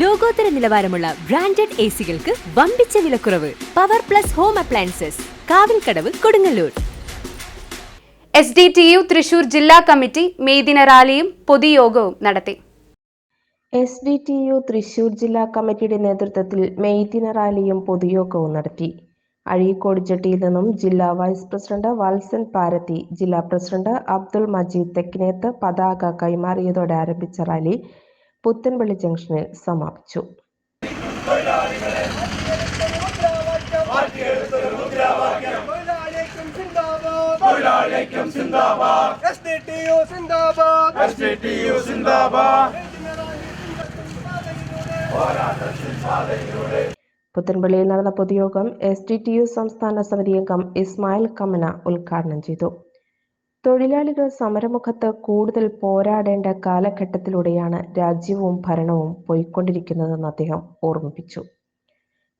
ലോകോത്തര നിലവാരമുള്ള branded A സികൾക്ക് വമ്പിച്ച വിലക്കുറവ് power plus home appliances Kavilkadavu Kodungallur. S D T U Thrissur ജില്ലാ കമ്മിറ്റി മെയ്ദിന റാലിയും പൊതുയോഗവും നടത്തി. S D T U Thrissur ജില്ലാ കമ്മിറ്റിയുടെ നേതൃത്വത്തിൽ മെയ്ദിന റാലിയും പൊതുയോഗവും നടത്തി. അഴീക്കോട് ജെട്ടിയിൽ നിന്നും ജില്ലാ വൈസ് പ്രസിഡന്റ് വത്സൻ പാരത്തി ജില്ലാ പ്രസിഡന്റ് അബ്ദുൾ മജീദ് തെക്കിനേത്ത് പതാക കൈമാറിയതോടെ ആരംഭിച്ച റാലി പുത്തൻപള്ളി ജംഗ്ഷനിൽ സമാപിച്ചു. പുത്തൻപള്ളിയിൽ നടന്ന പൊതുയോഗം എസ് ഡി ടി യു സംസ്ഥാന സമിതി അംഗം ഇസ്മായിൽ കമന ഉദ്ഘാടനം ചെയ്തു. തൊഴിലാളികൾ സമരമുഖത്ത് കൂടുതൽ പോരാടേണ്ട കാലഘട്ടത്തിലൂടെയാണ് രാജ്യവും ഭരണവും പോയിക്കൊണ്ടിരിക്കുന്നതെന്ന് അദ്ദേഹം ഓർമ്മിപ്പിച്ചു.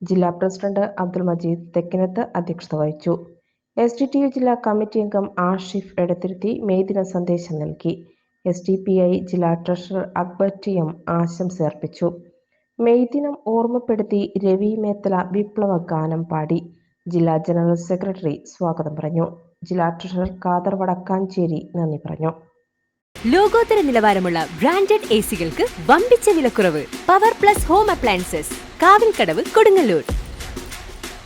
ജില്ലാ പ്രസിഡന്റ് അബ്ദുൾ മജീദ് തെക്കിനത്ത് അധ്യക്ഷത വഹിച്ചു. എസ് ഡി ടി യു ജില്ലാ കമ്മിറ്റി അംഗം ആഷിഫ് എടത്തിരുത്തി മേദിന സന്ദേശം നൽകി. എസ് ഡി പി ഐ ജില്ലാ ട്രഷറർ അക്ബർ ടി എം ആശംസ അർപ്പിച്ചു. മെയ്ദിനം ഓർമ്മപ്പെടുത്തി രവി മേത്തല വിപ്ലവ ഗാനം പാടി. ജില്ലാ ജനറൽ സെക്രട്ടറി സ്വാഗതം പറഞ്ഞു. ജില്ലാ ട്രഷറർ ഖാദർ വടക്കാഞ്ചേരി നന്ദി പറഞ്ഞു. ലോകോത്തര നിലവാരമുള്ള ബ്രാൻഡഡ് എ സികൾക്ക് വമ്പിച്ച വിലക്കുറവ്. Power plus home appliances Kavilkadavu Kodungallur.